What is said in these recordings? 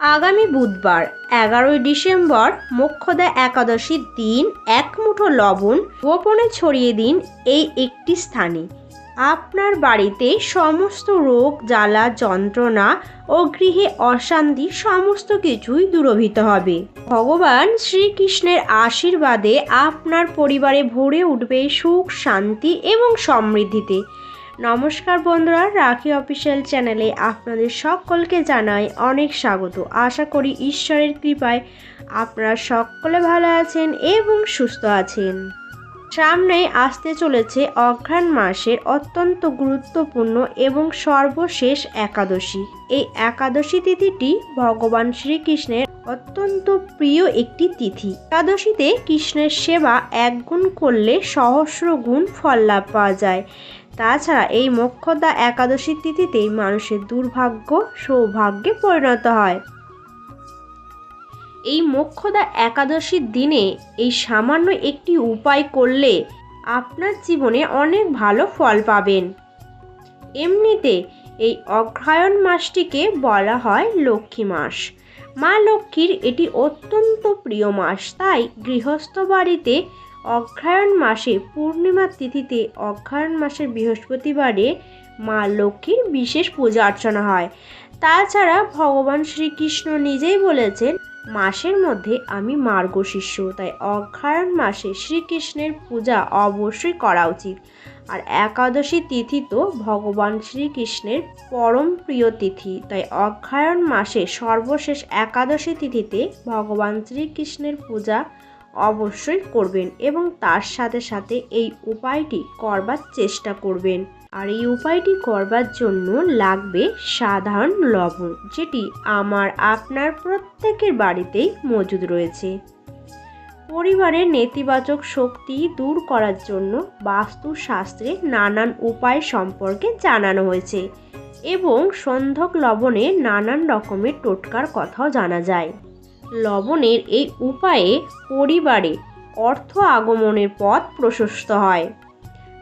আগামী বুধবার, এগারোই ডিসেম্বর মোক্ষদা একাদশীর দিন, এক মুঠো লবণ গোপনে ছড়িয়ে দিন এই একটি স্থানে। আপনার বাড়িতে সমস্ত রোগ, জ্বালা, যন্ত্রণা ও গৃহে অশান্তি সমস্ত কিছুই দূরভূত হবে। ভগবান শ্রীকৃষ্ণের আশীর্বাদে আপনার পরিবারে ভরে উঠবে সুখ, শান্তি এবং সমৃদ্ধিতে। নমস্কার বন্ধুরা, রাখি অফিসিয়াল চ্যানেলে আপনাদের সকলকে জানাই অনেক স্বাগত। আশা করি ঈশ্বরের কৃপায় আপনারা সকলে ভালো আছেন এবং সুস্থ আছেন। সামনেই আসতে চলেছে অঘ্রাণ মাসের অত্যন্ত গুরুত্বপূর্ণ এবং সর্বশেষ একাদশী। এই একাদশী তিথিটি ভগবান শ্রীকৃষ্ণের অত্যন্ত প্রিয় একটি তিথি। একাদশীতে কৃষ্ণের সেবা এক গুণ করলে সহস্র গুণ ফল লাভ পাওয়া যায়। তাছাড়া এই মোক্ষদা একাদশী তিথিতেই মানুষের দুর্ভাগ্য সৌভাগ্যে পরিণত হয়। এই মোক্ষদা একাদশীর দিনে এই সামান্য একটি উপায় করলে আপনার জীবনে অনেক ভালো ফল পাবেন। এমনিতে এই অগ্রহায়ণ মাসটিকে বলা হয় লক্ষ্মী মাস। মা লক্ষ্মীর এটি অত্যন্ত প্রিয় মাস, তাই গৃহস্থ বাড়িতে অগ্রহায়ণ মাসে পূর্ণিমা তিথিতে অগ্রহায়ণ মাসের বৃহস্পতিবারে মা লক্ষ্মীর বিশেষ পূজা অর্চনা হয়। তাছাড়া ভগবান শ্রীকৃষ্ণ নিজেই বলেছেন, মাসের মধ্যে আমি মার্গ শিষ্য, তাই অগ্রহায়ণ মাসে শ্রীকৃষ্ণের পূজা অবশ্যই করা উচিত। আর একাদশী তিথি তো ভগবান শ্রীকৃষ্ণের পরম প্রিয় তিথি, তাই অগ্রহায়ণ মাসে সর্বশেষ একাদশী তিথিতে ভগবান শ্রীকৃষ্ণের পূজা অবশ্যই করবেন এবং তার সাথে সাথে এই উপায়টি করবার চেষ্টা করবেন। আর এই উপায়টি করবার জন্য লাগবে সাধারণ লবণ, যেটি আমার আপনার প্রত্যেকের বাড়িতেই মজুদ রয়েছে। পরিবারের নেতিবাচক শক্তি দূর করার জন্য বাস্তুশাস্ত্রে নানান উপায় সম্পর্কে জানানো হয়েছে এবং সন্ধক লবণে নানান রকমের টোটকার কথাও জানা যায়। লবণের এই উপায়ে পরিবারে অর্থ আগমনের পথ প্রশস্ত হয়।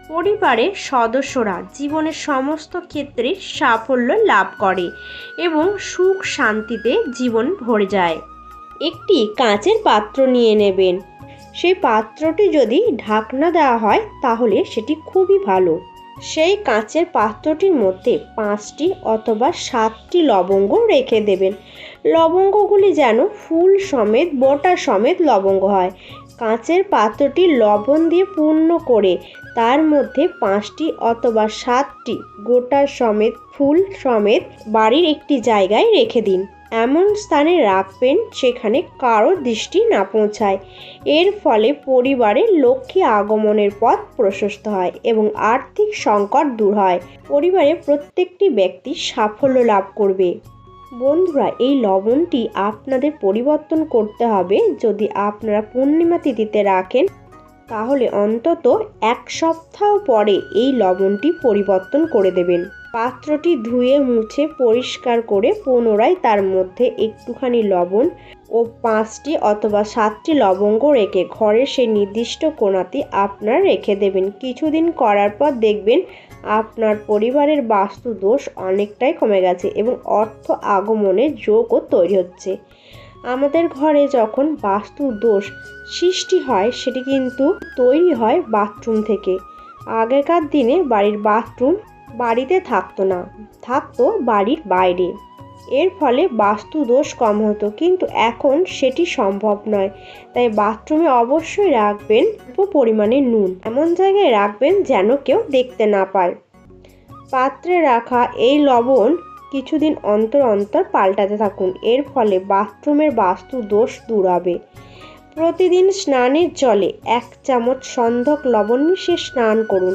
পরিবারের সদস্যরা জীবনের সমস্ত ক্ষেত্রে সাফল্য লাভ করে এবং সুখ শান্তিতে জীবন ভরে যায়। একটি কাঁচের পাত্র নিয়ে নেবেন। সেই পাত্রটি যদি ঢাকনা দেওয়া হয়, তাহলে সেটি খুবই ভালো। সেই কাঁচের পাত্রটির মধ্যে পাঁচটি অথবা সাতটি লবঙ্গ রেখে দেবেন। লবঙ্গগুলি যেন ফুল সমেত, বোটা সমেত লবঙ্গ হয়। কাঁচের পাত্রটি লবণ দিয়ে পূর্ণ করে, তার মধ্যে পাঁচটি অথবা সাতটি গোটা সমেত, ফুল সমেত বাড়ির একটি জায়গায় রেখে দিন। এমন স্থানে রাখবেন সেখানে কারও দৃষ্টি না পৌঁছায়। এর ফলে পরিবারে লক্ষ্মী আগমনের পথ প্রশস্ত হয় এবং আর্থিক সংকট দূর হয়। পরিবারে প্রত্যেকটি ব্যক্তি সাফল্য লাভ করবে। বন্ধুরা, এই লবণটি আপনাদের পরিবর্তন করতে হবে। যদি আপনারা পূর্ণিমা তিথিতে রাখেন, তাহলে অন্তত এক সপ্তাহ পরে এই লবণটি পরিবর্তন করে দেবেন। পাত্রটি ধুয়ে মুছে পরিষ্কার করে পুনরায় তার মধ্যে একটুখানি লবণ ও পাঁচটি অথবা সাতটি লবঙ্গ রেখে ঘরের সেই নির্দিষ্ট কোণাতে আপনার রেখে দেবেন। কিছুদিন করার পর দেখবেন আপনার পরিবারের বাস্তু দোষ অনেকটাই কমে গেছে এবং অর্থ আগমনে যোগও তৈরি হচ্ছে। আমাদের ঘরে যখন বাস্তু দোষ সৃষ্টি হয়, সেটি কিন্তু তৈরি হয় বাথরুম থেকে। আগেকার দিনে বাড়ির বাথরুম বাড়িতে থাকতো না, থাকতো বাড়ির বাইরে। এর ফলে বাস্তু দোষ কম হতো, কিন্তু এখন সেটি সম্ভব নয়। তাই বাথরুমে অবশ্যই রাখবেন অল্প পরিমাণে নুন। এমন জায়গায় রাখবেন যেন কেউ দেখতে না পায়। পাত্রে রাখা এই লবণ কিছুদিন অন্তর অন্তর পাল্টাতে থাকুন। এর ফলে বাথরুমের বাস্তু দোষ দূর হবে। প্রতিদিন স্নানের জলে এক চামচ সন্ধক লবণ মিশিয়ে স্নান করুন।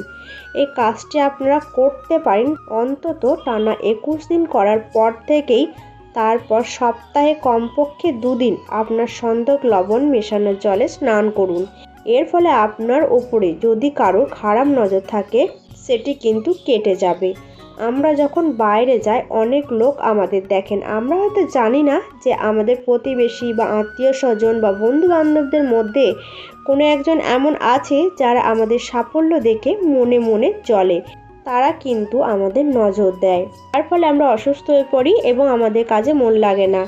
এই কাজটি আপনারা করতে পারেন অন্তত টানা একুশ দিন করার পর থেকেই। তারপর সপ্তাহে কমপক্ষে দুদিন আপনার সন্ধক লবণ মেশানো জলে স্নান করুন। এর ফলে আপনার ওপরে যদি কারোর খারাপ নজর থাকে, সেটি কিন্তু কেটে যাবে। আমরা যখন বাইরে যাই, অনেক লোক আমাদের দেখেন। আমরা হয়তো জানি না যে আমাদের প্রতিবেশী বা আত্মীয় স্বজন বা বন্ধু বান্ধবদের মধ্যে কোনো একজন এমন আছে যারা আমাদের সাফল্য দেখে মনে মনে চলে। তারা কিন্তু আমাদের নজর দেয়। তার ফলে আমরা অসুস্থ হয়ে পড়ি এবং আমাদের কাজে মন লাগে না।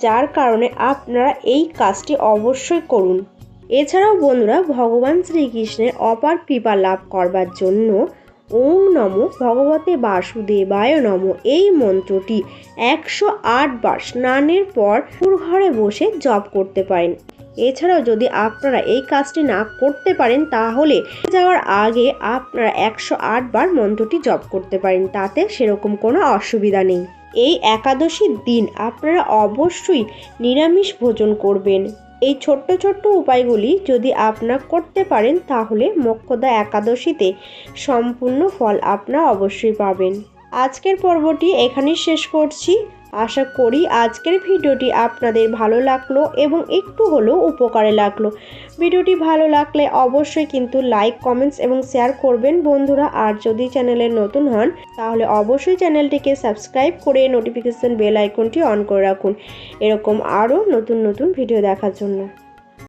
যার কারণে আপনারা এই কাজটি অবশ্যই করুন। এছাড়াও বন্ধুরা, ভগবান শ্রীকৃষ্ণের অপার কৃপা লাভ করবার জন্য ওং নম ভগবতে বাসুদেবায় নম। এই মন্ত্রটি একশো আট বার স্নানের পর ঘরে বসে জপ করতে পারেন। এছাড়াও যদি আপনারা এই কাজটি না করতে পারেন, তাহলে যাওয়ার আগে আপনারা একশো বার মন্ত্রটি জপ করতে পারেন, তাতে সেরকম কোনো অসুবিধা নেই। এই একাদশীর দিন আপনারা অবশ্যই নিরামিষ ভোজন করবেন। এই ছোট্ট ছোট্ট উপায়গুলি যদি আপনার করতে পারেন, তাহলে মক্ষদা একাদশীতে সম্পূর্ণ ফল আপনার অবশ্যই পাবেন। আজকের পর্বটি এখানেই শেষ করছি। আশা করি আজকের ভিডিওটি আপনাদের ভালো লাগল এবং একটু হলেও উপকারে লাগল। ভিডিওটি ভালো লাগলে অবশ্যই কিন্তু লাইক, কমেন্টস এবং শেয়ার করবেন বন্ধুরা। আর যদি চ্যানেলে নতুন হন, তাহলে অবশ্যই চ্যানেলটিকে সাবস্ক্রাইব করে নোটিফিকেশান বেল আইকনটি অন করে রাখুন। এরকম আরও নতুন নতুন ভিডিও দেখার জন্য।